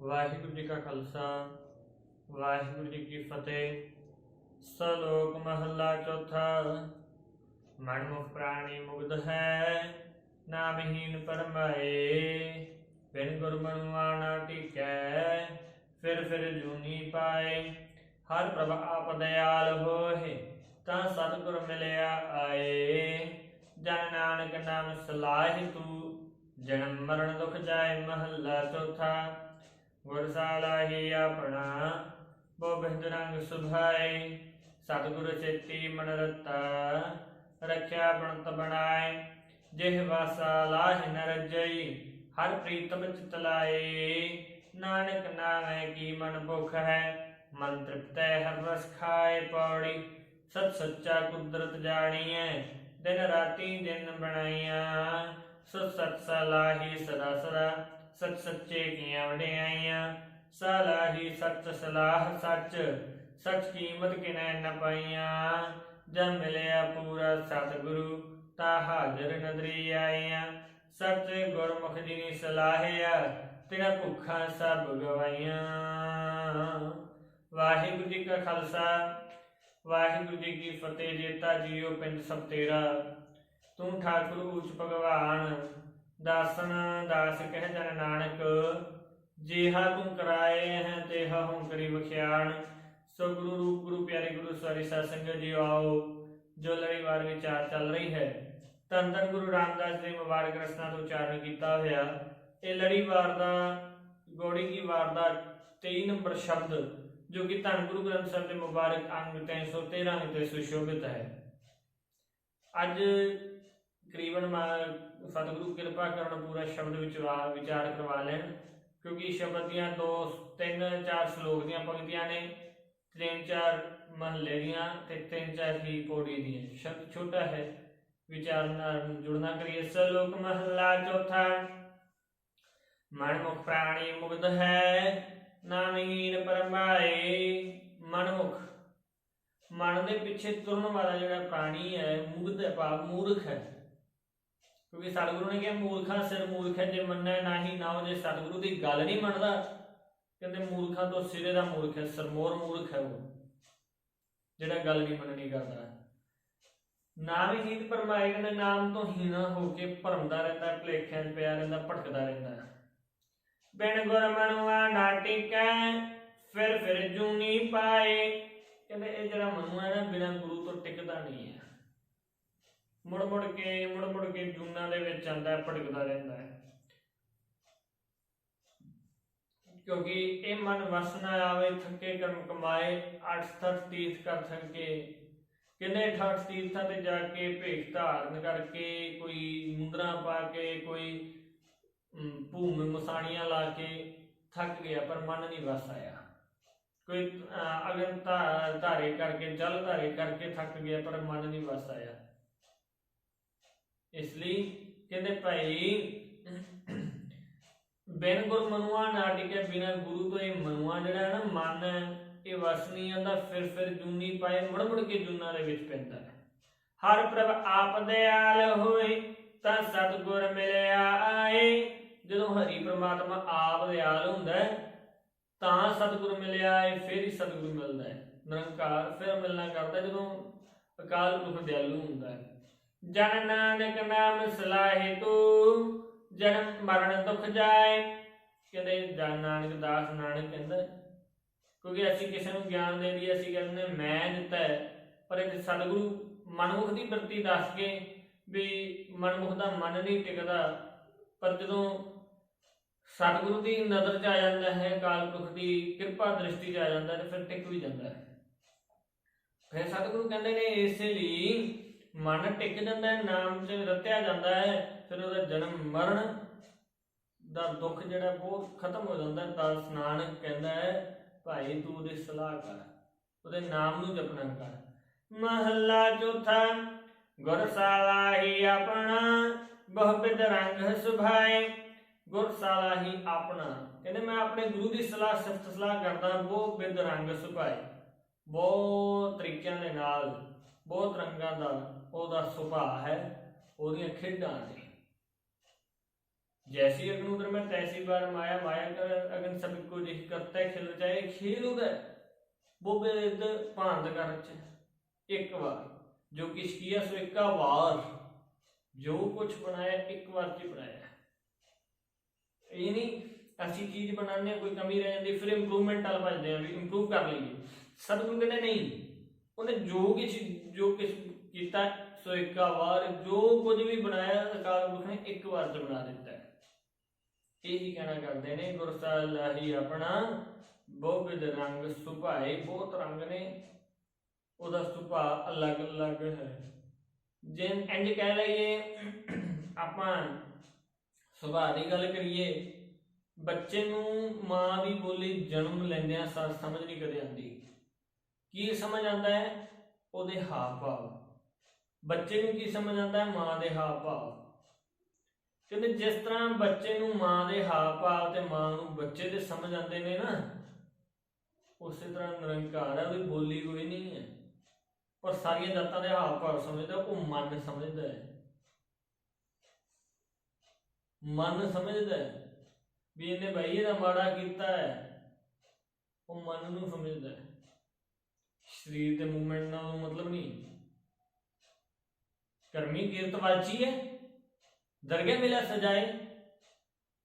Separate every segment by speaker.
Speaker 1: ਵਾਹਿਗੁਰੂ ਜੀ ਕਾ ਖਾਲਸਾ, ਵਾਹਿਗੁਰੂ ਜੀ ਕੀ ਫਤਿਹ। ਸਲੋਕ ਮਹੱਲਾ ਚੌਥਾ ਮਨਮੁਖ ਪ੍ਰਾਣੀ ਮੁਗਧ ਹੈ, ਨਾਮਹੀਨ ਪਰਮਾਏ। ਬਿਨ ਗੁਰ ਮਨੁਆਣਾ ਟਿਕੈ, ਫਿਰ ਫਿਰ ਜੂਨੀ ਪਾਏ। ਹਰ ਪ੍ਰਭ ਆਪ ਦਇਆਲ ਹੋਏ, ਤਾਂ ਸਤਿਗੁਰ ਮਿਲਿਆ ਆਏ। ਜਨ ਨਾਨਕ ਨਾਮ ਸਲਾਹਿ ਤੂ, ਜਨਮ ਮਰਨ ਦੁਖ ਜਾਏ ਮਹੱਲਾ ਚੌਥਾ। ਗੁਰ ਸਾਲਾਹੀ ਆਪਣਾ ਬੋ ਬਿੰਦ ਰੰਗ ਸੁਭਾਏ, ਸਤਿਗੁਰ ਚੇਤੀ ਮਨ ਰਤਾ, ਰੱਖਿਆ ਬਣਤ ਬਣਾਏ, ਜਿਹ ਵਾਸਾ ਲਾਹਿ ਨ ਹਰ ਪ੍ਰੀਤਮ ਚਿਤ ਲਾਏ ਨਾਨਕ ਨਾਮੈ ਕੀ ਮਨ ਭੁਖ ਹੈ, ਮਨ ਤ੍ਰਿਪਤੈ ਹਰ ਰਸ ਖਾਏ ਪੌੜੀ, ਸਤ ਸੱਚਾ ਕੁਦਰਤ ਜਾਣੀਐ, ਦਿਨ ਰਾਤੀ ਦਿਨ ਬਣਾਈਆਂ, ਸੋ ਸਤ ਸਲਾਹੀ ਸਦਾ ਸਦਾ ਸਚ ਸੱਚੇ ਕੀਆਂ ਵਡਿਆਈਆਂ ਸਲਾਹੀ ਸੱਚ, ਸਲਾਹ ਸੱਚ ਸੱਚ ਕੀਮਤ ਕਿਨੈ ਨ ਪਾਈਆਂ? ਜਦ ਮਿਲਿਆ ਪੂਰਾ ਸਤਿਗੁਰੂ, ਤਾ ਹਾਜ਼ਰ ਨਦਰੀ ਆਈਆਂ। ਸੱਚ ਗੁਰਮੁਖ ਜੀ ਨੇ ਸਲਾਹਿਆ ਤੇਰਾ ਭੁੱਖਾਂ ਸਭ ਗਵਾਈਆਂ। ਵਾਹਿਗੁਰੂ ਜੀ ਕਾ ਖਾਲਸਾ, ਵਾਹਿਗੁਰੂ ਜੀ ਕੀ ਫਤਿਹ ਜੇਤਾ ਜੀਓ ਪਿੰਡ ਸਭ ਤੇਰਾ। ਤੂੰ ਠਾਕੁਰ ਉੱਚ ਭਗਵਾਨ ਦਾਸਨ ਦਾਸ ਕਹਿ ਜਨ ਨਾਨਕ, ਜਿਹਾ ਤੂੰ ਕਰਾਏ ਹੈ ਤੇਹਾ ਹੂੰ ਕਰੀ ਵਖਿਆਣ। ਸੋ ਗੁਰੂ ਰੂਪ ਗੁਰੂ ਪਿਆਰੇ ਗੁਰੂ ਸਵਾਰੀ ਸਾਧ ਸੰਗਤ ਜੀ ਆਓ, ਜੋ ਲੜੀਵਾਰ ਵਿਚਾਰ ਚੱਲ ਰਹੀ ਹੈ। ਧੰਨ ਧੰਨ ਗੁਰੂ ਰਾਮਦਾਸ ਦੇ ਮੁਬਾਰਕ ਰਸਨਾ ਤੋਂ ਉਚਾਰਨ ਕੀਤਾ ਹੋਇਆ। ਇਹ ਲੜੀਵਾਰ ਦਾ, ਗੋੜੀ ਕੀ ਵਾਰ ਦਾ 23 ਨੰਬਰ ਸ਼ਬਦ, ਜੋ ਕਿ ਧੰਨ ਗੁਰੂ ਗ੍ਰੰਥ ਸਾਹਿਬ ਦੇ ਮੁਬਾਰਕ ਅੰਗ 313 ਤੇ ਸੁਸ਼ੋਭਿਤ ਹੈ। ਅੱਜ ਕਰੀਬਨ ਮਾ- ਸਤਿਗੁਰੂ ਕਿਰਪਾ ਕਰਨ ਪੂਰਾ ਸ਼ਬਦ ਵਿਚਾਰ ਵਿਚਾਰ ਕਰਵਾ ਲੈਣ, ਕਿਉਂਕਿ ਸ਼ਬਦ ਦੀਆਂ ਦੋ, ਤਿੰਨ, ਚਾਰ ਸ਼ਲੋਕ ਦੀਆਂ ਪੰਕਤੀਆਂ ਨੇ, ਤਿੰਨ, ਚਾਰ ਮਹੱਲੇ ਦੀਆਂ ਤੇ ਤਿੰਨ, ਚਾਰ ਹੀ ਪੌੜੀ ਦੀਆਂ। ਸ਼ਬਦ ਛੋਟਾ ਹੈ। ਵਿਚਾਰ ਨਾਲ ਜੁੜਨਾ ਕਰੀਏ। ਸ਼ਲੋਕ ਮਹੱਲਾ ਚੌਥਾ, ਮਨਮੁਖ ਪ੍ਰਾਣੀ ਮੁਗਧ ਹੈ ਨਾਮਹੀਨ ਪਰਮਾਏ ਮਨਮੁਖ। ਮਨ ਦੇ ਪਿੱਛੇ ਤੁਰਨ ਵਾਲਾ ਜਿਹੜਾ ਪ੍ਰਾਣੀ ਹੈ ਮੁਗਧ ਹੈ ਭਾਵ ਮੂਰਖ ਹੈ। ਕਿਉਂਕਿ ਸਤਿਗੁਰੂ ਨੇ ਕਿਹਾ, ਮੂਰਖਾਂ ਸਿਰ ਮੂਰਖ ਜੇ ਮੰਨੈ ਨਾਹੀ ਨਾਉ ਜੇ ਸਤਿਗੁਰੂ ਦੀ ਗੱਲ ਨਹੀਂ ਮੰਨਦਾ। ਕਹਿੰਦੇ, ਮੂਰਖਾਂ ਤੋਂ ਸਿਰੇ ਦਾ ਮੂਰਖ ਹੈ, ਸਰਮੋਰ ਮੂਰਖ ਹੈ ਉਹ, ਜਿਹੜਾ ਗੱਲ ਨਹੀਂ ਮੰਨਣੀ, ਕਰਦਾ ਨਾਮ ਹੀ ਹੀਨ ਪਰਮਾਏ ਨਾਮ ਤੋਂ ਹੀਣਾ ਹੋ ਕੇ ਭਰਮਦਾ ਰਹਿੰਦਾ, ਭਲੇਖਿਆਂ 'ਚ ਪਿਆ ਰਹਿੰਦਾ, ਭਟਕਦਾ ਰਹਿੰਦਾ ਬਿਨ ਗੁਰ ਮਨੁਆ ਨਾਟਿਕੈ ਫਿਰ ਫਿਰ ਜੂਨੀ ਪਾਏ। ਕਹਿੰਦੇ, ਇਹ ਜਿਹੜਾ ਮਨੁਆ ਹੈ ਨਾ, ਬਿਨਾਂ ਗੁਰੂ ਤੋਂ ਟਿਕਦਾ ਨਹੀਂ ਹੈ। ਮੁੜ ਮੁੜ ਕੇ ਮੁੜ ਮੁੜ ਕੇ ਜੂਨਾਂ ਦੇ ਵਿੱਚ ਆਂਦਾ ਹੈ ਭਟਕਦਾ ਰਹਿੰਦਾ ਹੈ। ਕਿਉਂਕਿ ਇਹ ਮਨ ਵਸ ਆਵੇ ਥੱਕੇ ਕਰਮ ਕਮਾਏ ਅੱਠ ਤੀਰਥ ਕਰ ਥੱਕੇ ਕਿੰਨੇ ਠਾਠ ਤੀਰਥਾਂ ਤੇ ਜਾ ਕੇ ਭੇਖ ਧਾਰਨ ਕਰਕੇ ਕੋਈ ਮੁੰਦਰਾ ਪਾ ਕੇ ਕੋਈ ਅਮ, ਭੂਮੀ ਮਸਾਣੀਆਂ ਲਾ ਕੇ ਥੱਕ ਗਿਆ ਪਰ ਮਨ ਨਹੀਂ ਵਸ ਆਇਆ। ਕੋਈ ਅਗਨ ਧਾ- ਧਾਰੇ ਕਰਕੇ ਜਲ ਧਾਰੇ ਕਰਕੇ ਥੱਕ ਗਿਆ ਪਰ ਮਨ ਨਹੀਂ ਵਸ ਆਇਆ। ਇਸ ਲਈ ਕਹਿੰਦੇ ਭਾਈ, ਬਿਨ ਗੁਰ ਮਨੁਆ ਨਾਟਿਕੇ ਬਿਨਾ ਗੁਰੂ ਤੋਂ ਇਹ ਮਨੁਆ ਜਿਹੜਾ ਹੈ ਨਾ ਮਨ ਹੈ, ਇਹ ਵਸ ਨਹੀਂ ਆਂਦਾ ਫਿਰ ਫਿਰ ਜੂਨੀ ਪਾਏ, ਮੁੜ ਮੁੜ ਕੇ ਜੂਨਾਂ ਦੇ ਵਿੱਚ ਪੈਂਦਾ ਹੈ। ਹਰ ਪ੍ਰਭ ਆਪ ਦਿਆਲ ਹੋਏ, ਤਾਂ ਸਤਿਗੁਰ ਮਿਲਿਆ ਆਏ। ਜਦੋਂ ਹਰੀ ਪ੍ਰਮਾਤਮਾ ਆਪ ਦਿਆਲ ਹੁੰਦਾ ਤਾਂ ਸਤਿਗੁਰ ਮਿਲਿਆ ਏ ਫਿਰ ਹੀ ਸਤਿਗੁਰ ਮਿਲਦਾ ਹੈ। ਨਿਰੰਕਾਰ ਫਿਰ ਮਿਲਣਾ ਕਰਦਾ ਜਦੋਂ ਅਕਾਲ ਪੁਰਖ ਦਿਆਲੂ ਹੁੰਦਾ ਹੈ। ਜਨ ਨਾਨਕ ਨਾਮ ਸਲਾਹੇ ਤੂੰ, ਜਨਮ ਮਰਨ ਦੁਖ ਜਾਏ। ਕਹਿੰਦੇ ਜਨ ਨਾਨਕ, ਦਾਸ ਨਾਨਕ ਕਹਿੰਦਾ ਕਿਉਂਕਿ ਅਸੀਂ ਕਿਸੇ ਨੂੰ ਗਿਆਨ ਦੇ ਦਈਏ, ਅਸੀਂ ਕਹਿੰਦੇ ਮੈਂ ਦਿੱਤਾ ਪਰ ਇਹ ਸਤਿਗੁਰੂ ਮਨਮੁਖ ਦੀ ਵਰਤੀ ਦੱਸ ਕੇ ਵੀ ਮਨਮੁਖ ਦਾ ਮਨ ਨਹੀਂ ਟਿਕਦਾ। ਪਰ ਜਦੋਂ ਸਤਿਗੁਰੂ ਦੀ ਨਜ਼ਰ 'ਚ ਆ ਜਾਂਦਾ ਹੈ ਕਾਲ ਪੁਰਖ ਦੀ ਕਿਰਪਾ ਦ੍ਰਿਸ਼ਟੀ 'ਚ ਆ ਜਾਂਦਾ ਤੇ ਫਿਰ ਟਿਕ ਵੀ ਜਾਂਦਾ ਹੈ। ਫਿਰ ਸਤਿਗੁਰੂ ਕਹਿੰਦੇ ਨੇ, ਇਸੇ ਲਈ ਮਨ ਟਿਕ ਜਾਂਦਾ ਹੈ ਨਾਮ 'ਚ ਰਤਿਆ ਜਾਂਦਾ ਹੈ, ਫਿਰ ਉਹਦਾ ਜਨਮ ਮਰਨ ਦਾ ਦੁੱਖ ਜਿਹੜਾ ਬਹੁਤ ਖਤਮ ਹੋ ਜਾਂਦਾ ਹੈ। ਤਾਂ ਨਾਨਕ ਕਹਿੰਦਾ ਹੈ, ਭਾਈ ਤੂੰ ਉਹਦੀ ਸਲਾਹ ਕਰ, ਉਹਦੇ ਨਾਮ ਨੂੰ ਜਪਣਾ ਕਰ। ਮਹੱਲਾ ਚੌਥਾ ਗੁਰ ਸਾਲਾਹੀ ਆਪਣਾ ਬਹੁ ਰੰਗ ਸੁਭਾਏ। ਗੁਰ ਸਾਲਾਹੀ ਆਪਣਾ। ਕਹਿੰਦੇ ਮੈਂ ਆਪਣੇ ਗੁਰੂ ਦੀ ਸਲਾਹ, ਸਿਫਤ ਸਲਾਹ ਕਰਦਾ ਉਹ ਰੰਗ ਸੁਭਾਏ। ਬਹੁਤ ਤਰੀਕਿਆਂ ਦੇ ਨਾਲ ਬਹੁਤ ਰੰਗਾਂ ਦਾ ਉਹਦਾ ਸੁਭਾਅ ਹੈ ਉਹਦੀਆਂ ਖੇਡਾਂ ਨੇ जैसी अग्नि उदर में तैसी बार माया माया कर अग्न सब को जिस करता है खिल जाए खेल उदय वो वेद भांत कर च एक बार जो किस किया सो एक वार जो कुछ बनाया एक बार च बनाया ਇਹ ਨਹੀਂ ਅਸੀਂ ਚੀਜ਼ ਬਣਾਉਂਦੇ ਹਾਂ ਕੋਈ ਕਮੀ ਰਹਿ ਜਾਂਦੀ ਫਿਰ ਇੰਪਰੂਵਮੈਂਟ ਵਾਲ ਭਜਦੇ ਆ ਵੀ ਇੰਪਰੂਵ ਕਰ ਲਈਏ ਸਤਿਗੁਰੂ ਕਹਿੰਦੇ ਨਹੀਂ ਉਹਨੇ ਜੋ ਕੁਛ ਜੋ ਕਿਸ ਕੀਤਾ, ਸੋ ਇੱਕ ਵਾਰ ਜੋ ਕੁਝ ਵੀ ਬਣਾਇਆ ਅਕਾਲ ਪੁਰਖ ਨੇ ਇੱਕ ਵਾਰ ਚ ਬਣਾ ਦਿੱਤਾ ਹੈ। ਇਹੀ ਕਹਿਣਾ ਕਰਦੇ ਨੇ ਗੁਰਸਾਲਾਹੀ ਆਪਣਾ ਬਹੁਵਿਧ ਰੰਗ ਸੁਭਾਏ। ਬਹੁਤ ਰੰਗ ਨੇ, ਉਹਦਾ ਸੁਭਾਅ ਅਲੱਗ-ਅਲੱਗ ਹੈ। ਜੇ ਇੰਜ ਕਹਿ ਲਈਏ, ਆਪਾਂ ਸੁਭਾਅ ਦੀ ਗੱਲ ਕਰੀਏ, ਬੱਚੇ ਨੂੰ ਮਾਂ ਦੀ ਬੋਲੀ ਜਨਮ ਲੈਂਦਿਆਂ ਸਾਰ ਸਮਝ ਨਹੀਂ ਕਦੇ ਆਉਂਦੀ। ਕੀ ਸਮਝ ਆਉਂਦਾ ਹੈ? ਉਹਦੇ ਹਾਵ ਭਾਵ। ਬੱਚੇ ਨੂੰ ਕੀ ਸਮਝ ਆਉਂਦਾ? ਹੈ ਮਾਂ ਦੇ ਹਾਵ ਭਾਵ। ਕਹਿੰਦੇ ਜਿਸ ਤਰ੍ਹਾਂ ਬੱਚੇ ਨੂੰ ਮਾਂ ਦੇ ਹਾਵ ਭਾਵ ਤੇ ਮਾਂ ਨੂੰ ਬੱਚੇ ਦੇ ਸਮਝ ਆਉਂਦੇ ਨੇ ਨਾ, ਉਸੇ ਤਰ੍ਹਾਂ ਨਿਰੰਕਾਰ ਹੈ, ਉਹਦੀ ਬੋਲੀ ਕੋਈ ਨਹੀਂ ਹੈ। ਪਰ ਸਾਰੀਆਂ ਜਾਤਾਂ ਦੇ ਹਾਵ ਭਾਵ ਸਮਝਦਾ, ਉਹ ਮਨ ਸਮਝਦਾ ਹੈ। ਮਨ ਸਮਝਦਾ ਹੈ ਵੀ ਇਹਨੇ ਭਾਈ ਇਹਦਾ ਮਾੜਾ ਕੀਤਾ ਹੈ, ਉਹ ਮਨ ਨੂੰ ਸਮਝਦਾ ਹੈ। ਸਰੀਰ ਦੇ ਮੂਵਮੈਂਟ ਨਾਲ ਮਤਲਬ ਨਹੀਂ। ਕਰਮੀ ਕੀਰਤਵਾਚੀ ਹੈ, ਦਰਗਹਿ ਮਿਲਿਆ ਸਜਾਏ।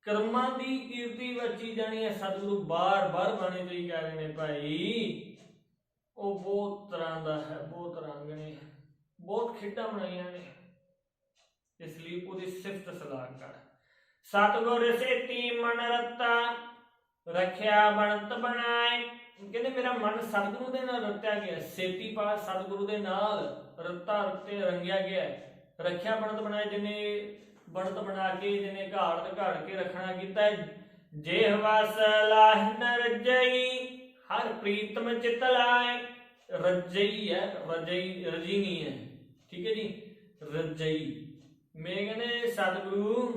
Speaker 1: ਕਰਮਾਂ ਦੀ ਕੀਰਤੀ ਵਚੀ ਜਾਣੀ ਹੈ, ਸਤਿਗੁਰੂ ਬਾਰ-ਬਾਰ ਬਾਣੀ ਤੇ ਕਹਿ ਰਹੇ ਨੇ, ਭਾਈ, ਉਹ ਬਹੁਤ ਤਰ੍ਹਾਂ ਦਾ ਹੈ, ਬਹੁਤ ਰੰਗ ਨੇ, ਬਹੁਤ ਖੇਡਾਂ ਬਣਾਈਆਂ ਨੇ। ਇਸ ਲਈ ਉਹਦੀ ਸਿਫਤ ਸਲਾਹ ਕਰ। ਸਤਿਗੁਰ ਸੇਤੀ ਮਨ ਰਤਾ, ਰੱਖਿਆ ਬਣਤ ਬਣਾਏ। ਕਹਿੰਦੇ ਮੇਰਾ ਮਨ ਸਤਿਗੁਰੂ ਦੇ ਨਾਲ ਰਤਿਆ ਗਿਆ, ਸੇਤੀ ਪਾ ਸਤਿਗੁਰੂ ਦੇ ਨਾਲ ਰਤਾ ਰਤੇ ਰੰਗਿਆ ਗਿਆ। ਰੱਖਿਆ ਬਣਤ ਬਣਾਏ ਜਿਨੇ ਬਣਤ ਬਣਾ ਕੇ ਜਿਨੇ ਘਾੜ ਤੇ ਘਾੜ ਕੇ ਰੱਖਣਾ ਕੀਤਾ ਜੇ ਵਸ ਲਾਹ ਨ ਰਜਈ, ਹਰ ਪ੍ਰੀਤਮ ਚਿਤ ਲਾਏ। ਰਜਈ ਹੈ, ਰਜਈ, ਰਜੀ ਹੈ। ਠੀਕ ਹੈ ਜੀ? ਰਜਈ। ਮੈਂ ਕਹਿੰਦੇ ਸਤਿਗੁਰੂ,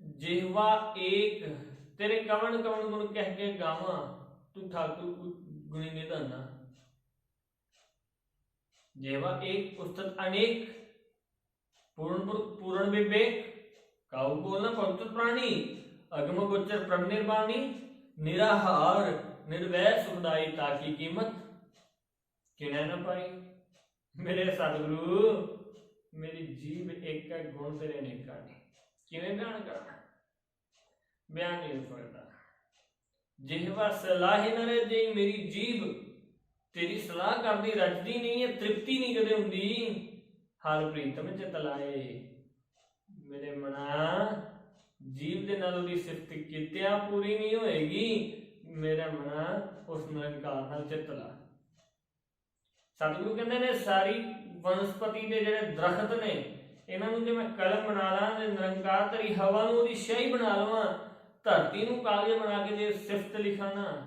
Speaker 1: ਜਿਹਵਾ ਏਕ, ਤੇਰੇ ਕਵਣ ਕਵਣ ਗੁਣ ਕਹਿ ਕੇ ਗਾਵਾਂ। ਤੂੰ ਠਾਕੁਰ ਗੁ- ਗੁਣੀ ਨਿਧਾਨਾ ਜਿਹਵਾ ਏਕ ਉਸਤਤ ਅਨੇਕ ਪੂਰਨ ਪੁਰ- ਪੂਰਨ ਵਿਵੇਕ ਕਾਉ ਬੋਲਣਾ ਪਵਿੱਤਰ ਪ੍ਰਾਣੀ, ਅਗਮ ਗੋਚਰ ਪ੍ਰਭ ਨਿਰਵਾਣੀ ਨਿਰਾਹਾਰ ਮੇਰੇ ਸਤਿਗੁਰੂ, ਮੇਰੀ ਜੀਵ ਇੱਕ ਹੈ, ਗੁਣ ਤੇਰੇ ਨੇਕਾਂ ਨੇ। ਕਿਵੇਂ ਬਿਆਨ ਕਰਨਾ? ਬਿਆਨ ਨਹੀਂ ਹੋ ਸਕਦਾ। ਜਿਹਵਾ ਸਲਾਹ ਨਰੇ ਜੇ ਮੇਰੀ ਜੀਬ ਤੇਰੀ ਸਲਾਹ ਕਰਦੀ, ਰਜਦੀ ਨਹੀਂ ਹੈ ਤ੍ਰਿਪਤੀ ਨਹੀਂ ਕਦੇ ਹੁੰਦੀ। ਹਰ ਪ੍ਰੀਤਮ ਚਿਤ ਲਾਏ। ਮੇਰੇ ਮਨਾ ਜੀਵ ਦੇ ਨਾਲ ਉਹਦੀ ਸਿਫਤ ਕੀਤਿਆਂ ਪੂਰੀ ਨਹੀਂ ਹੋਏਗੀ। ਮੇਰਾ ਮਨਾ ਉਸ ਨਿਰੰਕਾਰ ਨਾਲ ਚਿਤ ਲਾ। ਸਤਿਗੁਰੂ ਕਹਿੰਦੇ ਨੇ, ਸਾਰੀ ਵਨਸਪਤੀ ਦੇ ਜਿਹੜੇ ਦਰਖਤ ਨੇ, ਇਹਨਾਂ ਨੂੰ ਜੇ ਮੈਂ ਕਲਮ ਬਣਾ ਲਾਂ ਤੇ ਨਿਰੰਕਾਰ ਤੇਰੀ ਹਵਾ ਨੂੰ ਉਹਦੀ ਸ਼ਾਹੀ ਬਣਾ ਲਵਾਂ ਧਰਤੀ ਨੂੰ ਕਾਗਜ਼ ਬਣਾ ਕੇ ਜੇ ਸਿਫਤ ਲਿਖਾਂ ਨਾ,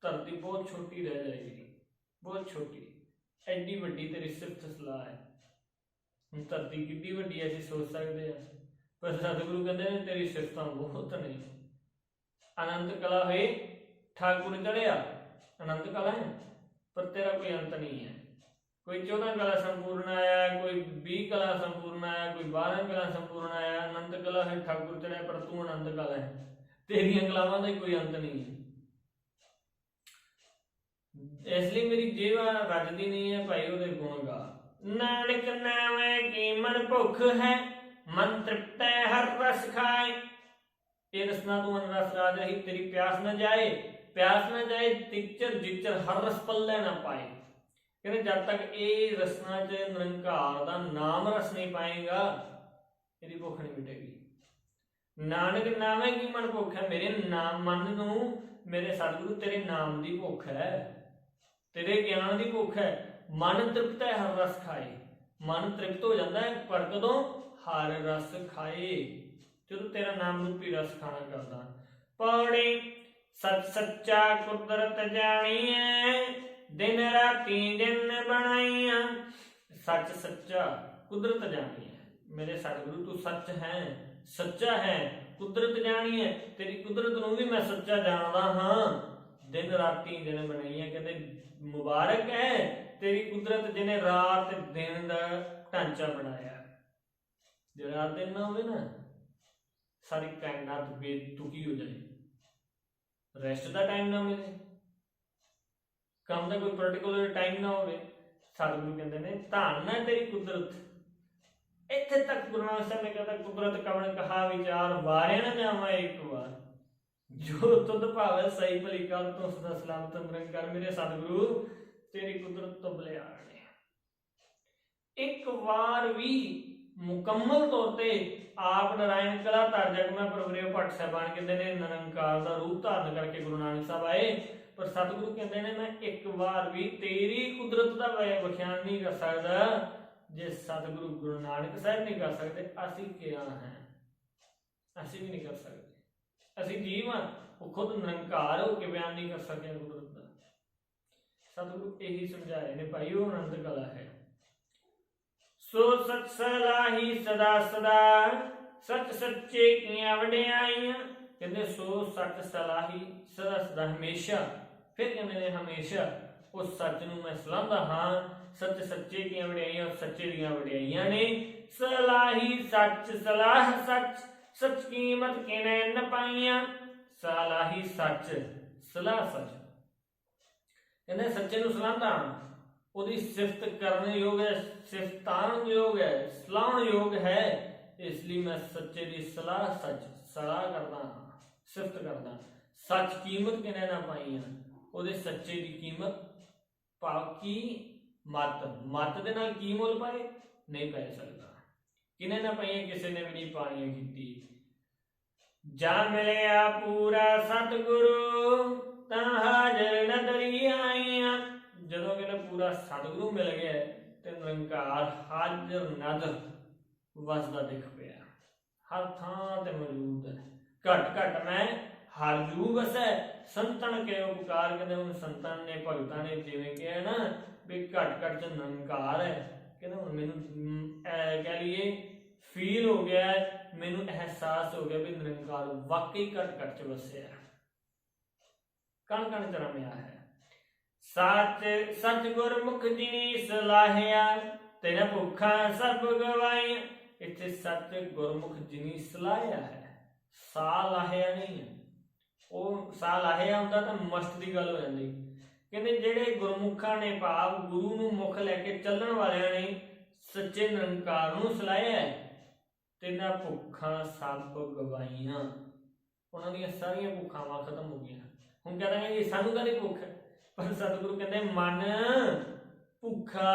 Speaker 1: ਧਰਤੀ ਬਹੁਤ ਛੋਟੀ ਰਹਿ ਜਾਏਗੀ ਬਹੁਤ ਛੋਟੀ। ਐਡੀ ਵੱਡੀ ਤੇਰੀ ਸਿਫਤ ਸਲਾਹ ਹੈ। ਹੁਣ ਧਰਤੀ ਕਿੰਨੀ ਵੱਡੀ ਹੈ, ਅਸੀਂ ਸੋਚ ਸਕਦੇ ਹਾਂ। ਪਰ ਸਤਿਗੁਰੂ ਕਹਿੰਦੇ ਨੇ ਤੇਰੀ ਸਿਫਤਾਂ ਬਹੁਤ ਨੇ। ਅਨੰਤ ਕਲਾ ਹੋਏ, ਠਾਕੁਰ ਚੜਿਆ ਅਨੰਤ ਕਲਾ ਹੈ, ਪਰ ਤੇਰਾ ਕੋਈ ਅੰਤ ਨਹੀਂ ਹੈ। ਕੋਈ 14 ਕਲਾ ਸੰਪੂਰਨ ਆਇਆ, ਕੋਈ 20 ਕਲਾ ਸੰਪੂਰਨ ਆਇਆ, ਕੋਈ 12 ਕਲਾ ਸੰਪੂਰਨ ਆਇਆ ਅਨੰਤ ਕਲਾ ਹੈ, ਠਾਕੁਰ ਚੜਿਆ ਪਰ ਤੂੰ ਅਨੰਤ ਕਲਾ ਹੈ। ਤੇਰੀਆਂ ਕਲਾਵਾਂ ਦਾ ਹੀ ਕੋਈ ਅੰਤ ਨਹੀਂ ਹੈ। ਇਸ ਲਈ ਮੇਰੀ ਜੀਵਾ ਰੱਜਦੀ ਨਹੀਂ ਹੈ ਭਾਈ ਉਹਦੇ ਗੁਣ ਗਾ। ਨਾਨਕ ਨਾਵੇਂ ਕੀ ਮਨ ਭੁੱਖ ਹੈ, ਮਨ ਤ੍ਰਿਪਤ ਹੈ, ਹਰ ਰਸ ਖਾਏ। ਇਹ ਰਸਨਾ ਤੂੰ ਮਨ ਰਾਜ ਰਹੀ, ਤੇਰੀ ਪਿਆਸ ਨਾ ਜਾਏ, ਪਿਆਸ ਨਾ ਜਾਏ ਤਿਚਰ ਜਿਚਰ ਹਰ ਰਸ ਪੱਲੇ ਨਾ ਪਾਏ। ਕਹਿੰਦੇ ਜਦ ਤੱਕ ਇਹ ਰਸਨਾ ਚ ਨਿਰੰਕਾਰ ਦਾ ਨਾਮ ਰਸ ਨਹੀਂ ਪਾਏਗਾ, ਇਹਦੀ ਭੁੱਖ ਨਹੀਂ ਮਿਟੇਗੀ। ਨਾਨਕ ਨਾਵੇਂ ਕੀ ਮਨ ਭੁੱਖ ਹੈ? ਮੇਰੇ ਨਾਮ ਮਨ ਨੂੰ, ਮੇਰੇ ਸਤਿਗੁਰੂ ਤੇਰੇ ਨਾਮ ਦੀ ਭੁੱਖ ਹੈ। ਤੇਰੇ ਗਿਆਨ ਦੀ ਭੁੱਖ ਹੈ। ਮਨ ਤ੍ਰਿਪਤ ਹੈ, ਹਰ ਰਸ ਖਾਏ। ਮਨ ਤ੍ਰਿਪਤ ਹੋ ਜਾਂਦਾ ਹੈ, ਪਰ ਕਦੋਂ? ਹਰ ਰਸ ਖਾਏ। ਜਦੋਂ ਤੇਰਾ ਨਾਮ ਰੂਪੀ ਰਸ ਖਾਣਾ ਕਰਦਾ। ਪੌੜੀ, ਸਤ ਸੱਚਾ ਕੁਦਰਤ ਜਾਣੀਐ। ਦਿਨ ਰਾਤੀ ਦਿਨ ਬਣਾਈਆਂ। ਸੱਚ ਸੱਚਾ ਕੁਦਰਤ ਜਾਣੀਐ ਮੇਰੇ ਸਤਿਗੁਰੂ, ਤੂੰ ਸੱਚ ਹੈ, ਸੱਚਾ ਹੈ, ਕੁਦਰਤ ਜਾਣੀਐ ਤੇਰੀ ਕੁਦਰਤ ਨੂੰ ਵੀ ਮੈਂ ਸੱਚਾ ਜਾਣਦਾ ਹਾਂ। ਦਿਨ ਰਾਤੀ ਦਿਨ ਬਣਾਈਆਂ, ਕਹਿੰਦੇ ਮੁਬਾਰਕ ਹੈ। ਤੇਰੀ ਕੁਦਰਤ ਜਿਹਨੇ ਰਾਤ, ਦਿਨ ਦਾ ਢਾਂਚਾ ਬਣਾਇਆ। ਜੇ ਰਾਤ, ਦਿਨ ਨਾ ਹੋਵੇ ਨਾ, ਸਾਰੀ ਕਾਇਨਾਤ ਬੇਤੁਕੀ ਹੋ ਜਾਏ। ਰੈਸਟ ਦਾ ਟਾਈਮ ਨਾ ਮਿਲੇ। ਕੰਮ ਦਾ ਕੋਈ ਪਾਰਟਿਕੂਲਰ ਟਾਈਮ ਨਾ ਹੋਵੇ ਸਤਿਗੁਰੂ ਕਹਿੰਦੇ ਨੇ ਧੰਨ ਹੈ ਤੇਰੀ ਕੁਦਰਤ। ਇੱਥੇ ਤੱਕ ਗੁਰੂ ਸਾਹਿਬ ਨੇ ਕਹਿੰਦਾ ਕੁਦਰਤ ਕਵਣ ਕਹਾ ਵਿਚਾਰ ਵਾਰੇ ਨਾ ਜਾਵਾਂ ਇੱਕ ਵਾਰ। ਜੋ ਤੁਧ ਭਾਵੇ ਸਹੀ ਭਲੀ ਕਰ, ਤੋਂ ਸਦਾ ਸਲਾਮਤ ਨਿਰੰਕਾਰ। ਮੇਰੇ ਸਤਿਗੁਰੂ, ਤੇਰੀ ਕੁਦਰਤ ਤੋਂ ਬਲਿਆਣ ਇੱਕ ਵਾਰ ਵੀ ਮੁਕੰਮਲ ਤੌਰ ਤੇ ਆਪ ਨਾਰਾਇਣ ਕਲਾ ਧਰ ਜਗ ਮੈਂ ਭੱਟ ਸਾਹਿਬਾਨ ਕਹਿੰਦੇ ਨੇ, ਨਿਰੰਕਾਰ ਦਾ ਰੂਪ ਧਾਰਨ ਕਰਕੇ ਗੁਰੂ ਨਾਨਕ ਸਾਹਿਬ ਆਏ। ਪਰ ਸਤਿਗੁਰੂ ਕਹਿੰਦੇ ਨੇ ਮੈਂ ਇੱਕ ਵਾਰ ਵੀ ਤੇਰੀ ਕੁਦਰਤ ਦਾ ਵਿਖਿਆਨ ਨਹੀਂ ਕਰ ਸਕਦਾ, ਜੇ ਸਤਿਗੁਰੂ ਗੁਰੂ ਨਾਨਕ ਸਾਹਿਬ ਨਹੀਂ ਕਰ ਸਕਦੇ, ਅਸੀਂ ਕਿਹਾ ਹੈ? ਅਸੀਂ ਵੀ ਨਹੀਂ ਕਰ ਸਕਦੇ। ਅਸੀਂ ਜੀਵ ਹਾਂ, ਉਹ ਖੁਦ ਨਿਰੰਕਾਰ ਹੋ ਕੇ ਬਿਆਨ ਨਹੀਂ ਕਰ ਸਕਿਆ ਕੁਦਰਤ ਦਾ। ਸਤਿਗੁਰੂ ਇਹੀ ਸਮਝਾ ਰਹੇ ਨੇ ਭਾਈ ਉਹ ਆਨੰਦ ਕਲਾ ਹੈ। ਸੋ ਸਤ ਸਲਾਹੀ ਸਦਾ ਸਦਾ ਸੱਚ ਸੱਚੇ ਕੀਆਂ ਵਡਿਆਈਆਂ ਕਹਿੰਦੇ ਸੋ ਸੱਚ ਸਲਾਹੀ ਸਦਾ ਸਦਾ ਹਮੇਸ਼ਾ। ਫਿਰ ਕਹਿੰਦੇ ਨੇ ਹਮੇਸ਼ਾ ਉਸ ਸੱਚ ਨੂੰ ਮੈਂ ਸਲਾਹਦਾ ਹਾਂ ਸੱਚ ਸੱਚੇ ਦੀਆਂ ਵਡਿਆਈਆਂ ਸੱਚੇ ਦੀਆਂ ਵਡਿਆਈਆਂ ਨੇ ਸਲਾਹੀ ਸੱਚ ਸਲਾਹ ਸੱਚ ਸੱਚ ਕੀਮਤ ਕਿਨੇ ਨ ਪਾਈਆਂ ਸਲਾਹੀ ਸੱਚ ਸਲਾਹ ਸੱਚ ਕਹਿੰਦੇ ਸੱਚੇ ਨੂੰ ਸਲਾਹਦਾ ਹਾਂ ਉਹਦੀ ਸਿਫਤ ਕਰਨ ਯੋਗ ਹੈ ਸਿਫਤਾਨ ਯੋਗ ਹੈ ਸਲਾਹਣ ਯੋਗ ਹੈ ਇਸ ਲਈ ਮੈਂ ਸੱਚੇ ਦੀ ਸਲਾਹ ਸੱਚ ਸਲਾਹ ਕਰਦਾ ਹਾਂ ਸਿਫਤ ਕਰਦਾ ਸੱਚ ਕੀਮਤ ਕਿਨੇ ਨਾ ਪਾਈਆਂ ਉਹਦੇ ਸੱਚੇ ਦੀ ਕੀਮਤ ਭਾਵ ਕੀ ਮਤ? ਮਤ ਦੇ ਨਾਲ ਕੀ ਮੁੱਲ ਪਾਏ? ਨਹੀਂ ਪੈ ਸਕਦਾ। ਕਿਨੇ ਨਾ ਪਾਈਆਂ, ਕਿਸੇ ਨੇ ਵੀ ਨਹੀਂ ਪਾਣੀਆਂ ਕੀਤੀ। ਜਾ ਮਿਲਿਆ ਪੂਰਾ ਸਤਿਗੁਰੂ, ਤਾਂ ਹਾਜ਼ਰ ਨਦਰੀ ਆਈਆਂ। ਜਦੋਂ ਕਹਿੰਦੇ ਪੂਰਾ ਸਤਿਗੁਰੂ ਮਿਲ ਗਿਆ, ਤੇ ਨਿਰੰਕਾਰ ਹਾਜ਼ਰ ਨਦਰ ਵਸਦਾ ਦਿਖ ਪਿਆ। ਹਰ ਥਾਂ ਤੇ ਮੌਜੂਦ ਹੈ। ਘਟ ਘਟ ਮੈਂ ਹਰ ਜੂ ਵਸੈ ਸੰਤਨ ਕੇ ਉਪਕਾਰ ਕਹਿੰਦੇ ਹੁਣ ਸੰਤਾਂ ਨੇ, ਭਗਤਾਂ ਨੇ ਜਿਵੇਂ ਕਿਹਾ ਨਾ ਵੀ ਘਟ ਘਟ ਚ ਨਿਰੰਕਾਰ ਹੈ। ਕਹਿੰਦੇ ਹੁਣ ਮੈਨੂੰ ਕਹਿ ਲਈਏ ਫੀਲ ਹੋ ਗਿਆ, ਮੈਨੂੰ ਅਹਿਸਾਸ ਹੋ ਗਿਆ ਵੀ ਨਿਰੰਕਾਰ ਵਾਕਈ ਘਟ ਘਟ ਚ ਵਸਿਆ ਕਣ ਕਣ ਚ ਰਮਿਆ ਹੈ। ਸੱਚ ਸੱਚ ਗੁਰਮੁਖ ਜੀ ਸਲਾਹਿਆ, ਤੇਰਾ ਭੁੱਖਾ ਸਭ ਗਵਾਈਆਂ ਇੱਥੇ ਸੱਚ ਗੁਰਮੁਖ ਜਿਨੀ ਸਲਾਹਿਆ ਹੈ ਸਾ ਲਾਹਿਆ ਨਹੀਂ ਹੈ। ਉਹ ਸਾ ਲਾਹਿਆ ਹੁੰਦਾ ਤਾਂ ਮਸਤ ਦੀ ਗੱਲ ਹੋ ਜਾਂਦੀ। ਕਹਿੰਦੇ ਜਿਹੜੇ ਗੁਰਮੁਖਾਂ ਨੇ ਭਾਵ ਗੁਰੂ ਨੂੰ ਮੁਖ ਲੈ ਕੇ ਚੱਲਣ ਵਾਲਿਆਂ ਨੇ ਸੱਚੇ ਨਿਰੰਕਾਰ ਨੂੰ ਸਲਾਹਿਆ ਹੈ ਭੁੱਖਾਂ ਸਭ ਗਵਾਈਆਂ ਉਹਨਾਂ ਦੀਆਂ ਸਾਰੀਆਂ ਭੁੱਖਾਂ ਖਤਮ ਹੋ ਗਈਆਂ। ਹੁਣ ਕਹਿੰਦਾ ਕਿ ਸਾਨੂੰ ਕਾਹਦੀ ਭੁੱਖ, ਪਰ ਸਤਿਗੁਰੂ ਕਹਿੰਦੇ, ਮਨ ਭੁੱਖਾ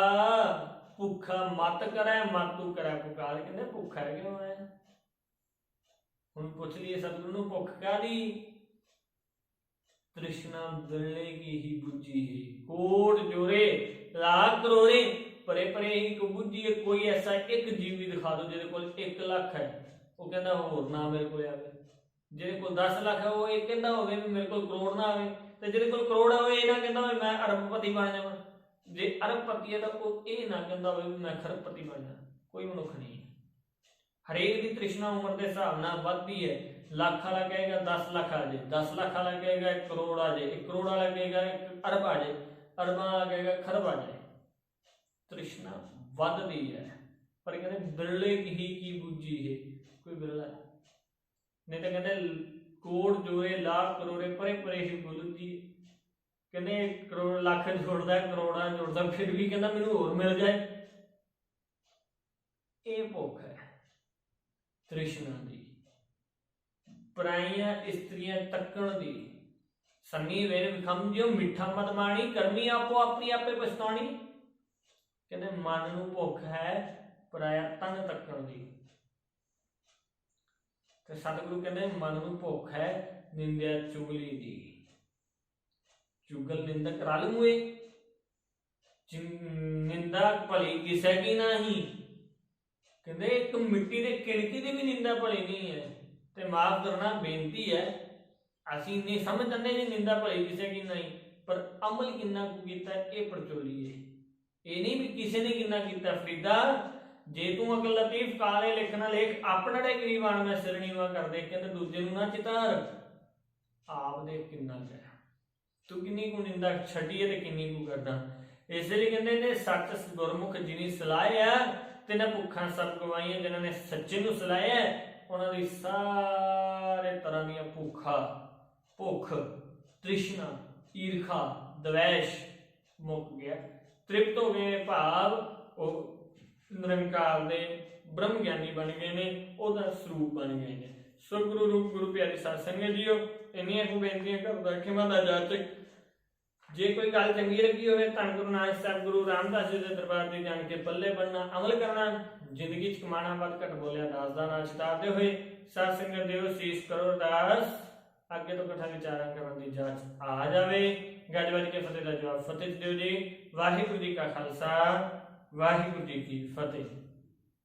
Speaker 1: ਭੁੱਖਾ ਮਤ ਕਰੈ, ਮਾਤੂ ਕਰੈ ਪੁਕਾਰ। ਕਹਿੰਦੇ, ਭੁੱਖਾ ਹੈ ਕਿਉਂ ਹੈ ਹੁਣ ਪੁੱਛ ਲਈਏ ਸਤਿਗੁਰੂ ਨੂੰ, ਭੁੱਖ ਕਾਦੀ ਤ੍ਰਿਸ਼ਨਾ ਦਿਲੇ ਕੀ ਹੀ ਬੁੱਝੀ ਹੈ? ਕੋਟ ਜੋਰੇ ਲੱਖ ਕਰੋੜੇ, ਪਰੇ ਪਰੇ ਹੀ ਕੋ ਬੁੱਝੀ ਕੋਈ ਐਸਾ ਇੱਕ ਜੀਵ ਵੀ ਦਿਖਾ ਦਿਓ ਜਿਹਦੇ ਕੋਲ 1 ਲੱਖ ਹੈ। ਉਹ ਕਹਿੰਦਾ ਹੋਰ ਨਾ ਮੇਰੇ ਕੋਲ ਆਵੇ। ਜਿਹਦੇ ਕੋਲ 10 ਲੱਖ ਹੈ, ਉਹ ਇਹ ਕਹਿੰਦਾ ਹੋਵੇ ਵੀ ਮੇਰੇ ਕੋਲ ਕਰੋੜ ਨਾ ਆਵੇ। ਤੇ ਜਿਹਦੇ ਕੋਲ ਕਰੋੜ ਹੋਵੇ ਇਹ ਨਾ ਕਹਿੰਦਾ ਹੋਵੇ, ਮੈਂ ਅਰਬਪਤੀ ਬਣ ਜਾਵਾਂ। ਜੇ ਅਰਬਪਤੀ ਹੈ, ਤਾਂ ਉਹ ਇਹ ਨਾ ਕਹਿੰਦਾ ਹੋਵੇ ਵੀ ਮੈਂ ਖਰਬਪਤੀ ਬਣ ਜਾਵਾਂ। ਕੋਈ ਮਨੁੱਖ ਨਹੀਂ ਹਰੇਕ ਦੀ ਤ੍ਰਿਸ਼ਨਾ ਉਮਰ ਦੇ ਹਿਸਾਬ ਨਾਲ ਵੱਧਦੀ ਹੈ। ਲੱਖ ਵਾਲਾ ਕਹੇਗਾ 10 ਲੱਖ ਆ ਜੇ 10 ਲੱਖ ਵਾਲਾ ਕਹੇਗਾ 1 ਕਰੋੜ ਆ ਜੇ 1 ਕਰੋੜ ਵਾਲਾ ਕਹੇਗਾ 1 ਅਰਬ ਆ ਜੇ, ਅਰਬਾਂ ਵਾਲਾ ਕਹੇਗਾ ਖਰਬ ਆ ਜੇ। ਤ੍ਰਿਸ਼ਨਾ ਵੱਧਦੀ ਹੈ, ਪਰ ਕਹਿੰਦੇ ਬਿਰਲੇ ਹੀ ਕੀ ਬੁੱਝੀ ਹੈ? ਕੋਈ ਬਿਰਲਾ ਨਹੀਂ ਤਾਂ ਕਹਿੰਦੇ ਕੋੜ ਜੋਏ ਲੱਖ ਕਰੋੜੇ, ਪਰੇ ਪਰੇ ਹੀ ਬੁੱਝੀ ਕਹਿੰਦੇ ਕਰੋੜ, ਲੱਖ ਜੋੜਦਾ, ਕਰੋੜਾਂ ਜੋੜਦਾ, ਫਿਰ ਵੀ ਕਹਿੰਦਾ ਮੈਨੂੰ ਹੋਰ ਮਿਲ ਜਾਏ। ਇਹ ਭੁੱਖ ਹੈ। ਤ੍ਰਿਸ਼ਨਾ ਪਰਾਈਆਂ ਇਸਤਰੀਆਂ ਤੱਕਣ ਦੀ। ਸੰਨੀ ਵੇਰ ਵਿਖਮ ਮਿੱਠਾ ਮਤ ਮਾਣੀ, ਕਰਮੀ ਆਪੋ ਆਪਣੀ ਆਪੇ ਪਛਤਾਣੀ ਕਹਿੰਦੇ ਮਨ ਨੂੰ ਭੁੱਖ ਹੈ ਪਰਾਇਆ ਤਨ ਤੱਕਣ ਦੀ। ਤੇ ਸਤਿਗੁਰੂ ਕਹਿੰਦੇ ਮਨ ਨੂੰ ਭੁੱਖ ਹੈ ਨਿੰਦਿਆ ਚੁਗਲੀ ਦੀ। ਚੁਗਲ ਨਿੰਦਕ ਰਲ ਮੁਏ ਨਿੰਦਾ ਭਲੀ ਕਿਸੇ ਕੀ ਨਹੀਂ। ਕਹਿੰਦੇ ਇੱਕ ਮਿੱਟੀ ਦੇ ਕਿਣਕੀ ਦੀ ਵੀ ਨਿੰਦਾ ਭਲੀ ਨਹੀਂ ਹੈ। ਤੇ ਮਾਫ ਕਰਨਾ ਬੇਨਤੀ ਹੈ। ਅਸੀਂ ਨਹੀਂ ਸਮਝ ਜਾਂਦੇ ਜੀ ਨਿੰਦਾ ਭਲੀ ਕਿਸੇ ਕੀ ਨਹੀਂ, ਪਰ ਅਮਲ ਕਿੰਨਾ ਕੁ ਕੀਤਾ, ਇਹ ਪਰਚੋਲੀਏ ਇਹ ਨਹੀਂ ਵੀ ਕਿਸੇ ਨੇ ਕਿੰਨਾ ਕੀਤਾ। ਫਰੀਦਾ, ਜੇ ਤੂੰ ਅਕਲ ਲਤੀਫ ਕਾਲੇ ਲਿਖਣਾ ਲੇਖ, ਆਪਣਾ ਦੇ ਗਰੀਬਾਨ ਮੈਂ ਸਿਰਣੀਵਾ ਕਰਦੇ, ਕਹਿੰਦੇ ਦੂਜੇ ਨੂੰ ਨਾ ਚਿਤਾਰ। ਆਪ ਦੇ ਕਿੰਨਾ ਹੈ। ਤੂੰ ਕਿੰਨੀ ਕੁ ਨਿੰਦਾ ਛੱਡੀਏ ਤੇ ਕਿੰਨੀ ਕੁ ਕਰਦਾ। ਇਸ ਲਈ ਕਹਿੰਦੇ ਨੇ, ਸੱਚ ਗੁਰਮੁਖ ਜਿਨੀ ਸਲਾਹਿਆ ਤੇ ਨਾ ਭੁੱਖਾਂ ਸਭ ਗਵਾਈਆਂ ਜਿਨ੍ਹਾਂ ਨੇ ਸੱਚੇ ਨੂੰ ਸਲਾਹਿਆ ਉਹਨਾਂ ਦੀ ਸਾਰੇ ਤਰ੍ਹਾਂ ਦੀਆਂ ਭੁੱਖਾ, ਭੁੱਖ, ਤ੍ਰਿਸ਼ਨਾ, ਈਰਖਾ, ਦਵੈਸ਼ ਮੁੱਕ ਗਿਆ। ਤ੍ਰਿਪਤ ਹੋ ਗਏ ਭਾਵ ਉਹ ਨਿਰੰਕਾਰ ਦੇ ਬ੍ਰਹਮ ਗਿਆਨੀ ਬਣ ਗਏ ਨੇ, ਉਹਦਾ ਸਰੂਪ ਬਣ ਗਏ ਨੇ। ਸੋ ਗੁਰੂ ਰੂਪ ਗੁਰੂ ਪਿਆਰੀ ਸਾਧ ਸੰਗਤ ਜੀਓ, ਇੰਨੀਆਂ ਕੁ ਬੇਨਤੀਆਂ ਕਰਦਾ ਕਿ ਮੈਂ ਦਾ ਜਾਚਕ ਜੇ ਕੋਈ ਗੱਲ ਚੰਗੀ ਲੱਗੀ ਹੋਵੇ ਤਾਂ ਗੁਰੂ ਨਾਨਕ ਸਾਹਿਬ, ਗੁਰੂ ਰਾਮਦਾਸ ਜੀ ਦੇ ਦਰਬਾਰ ਤੇ ਜਾਣ ਕੇ ਪੱਲੇ ਬਣਨਾ ਅਮਲ ਕਰਨਾ, ਜ਼ਿੰਦਗੀ ਚ ਕਮਾਣਾ ਵੱਧ ਘਟ ਬੋਲਿਆ ਦਾਸ ਦਾ ਨਾਲ ਚਿਤਾਰਦੇ ਹੋਏ ਸਾਧ ਸੰਗਤ ਦੇਵ ਸੀਸ ਕਰੋ ਅਰਦਾਸ। ਅੱਗੇ ਤੋਂ ਕਥਾ ਵਿਚਾਰਾਂ ਕਰਨ ਦੀ ਜਾਂਚ ਆ ਜਾਵੇ। ਗੱਜ ਵੱਜ ਕੇ ਫਤਿਹ ਦਾ ਜਵਾਬ ਫਤਿਹ ਦਿਓ ਜੀ। ਵਾਹਿਗੁਰੂ ਜੀ ਕਾ ਖਾਲਸਾ, ਵਾਹਿਗੁਰੂ ਜੀ ਕੀ ਫਤਿਹ।